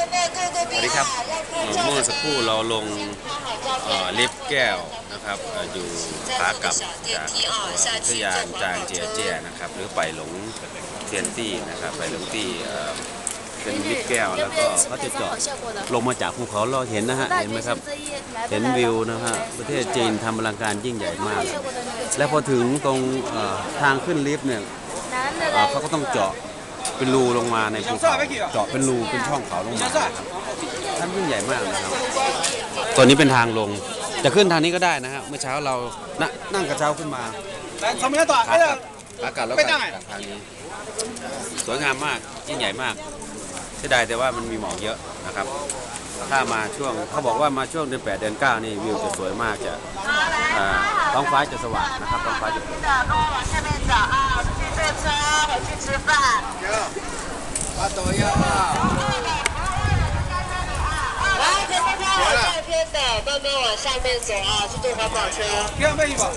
สวัสดีครับเมื่อสักครู่เราลงลิฟต์แก้วนะครับอยู่ขากลับจากทยานจางเจียเจียนะครับ หรือไปหลงเทียนตี้นะครับไปหลงตี้เป็นลิฟต์แก้วแล้วก็เขาจะจอดลงมาจากภูเขาเราเห็นนะฮะเห็นไหมครับเห็นวิวนะฮะประเทศจีนทำอลังการยิ่งใหญ่มาก และพอถึงตรงทางขึ้นลิฟต์เนี่ยเขาก็ต้องเจาะ เป็นรูลงมาในภูเขาเจาะเป็นรูเป็นช่องเขาลงมาท่านยิ่งใหญ่มากนะครับตอนนี้เป็นทางลง จะขึ้นทางนี้ก็ได้นะครับเมื่อเช้าเรานั่งกระเช้าขึ้นมาทำไม่ได้ต่ออากาศแล้วก็ทางนี้สวยงามมากยิ่งใหญ่มากเสียดายแต่ว่ามันมีหมอกเยอะนะครับ ถ้ามาช่วงเขาบอกว่ามาช่วงเดือนแปดเดือนเก้านี่วิวจะสวยมากจะท้องฟ้าจะสว่างนะครับท้องฟ้าจะ 啊抖音啊，来，前面拍好照片的，慢慢往下面走啊，去做环保车。给俺喂一把。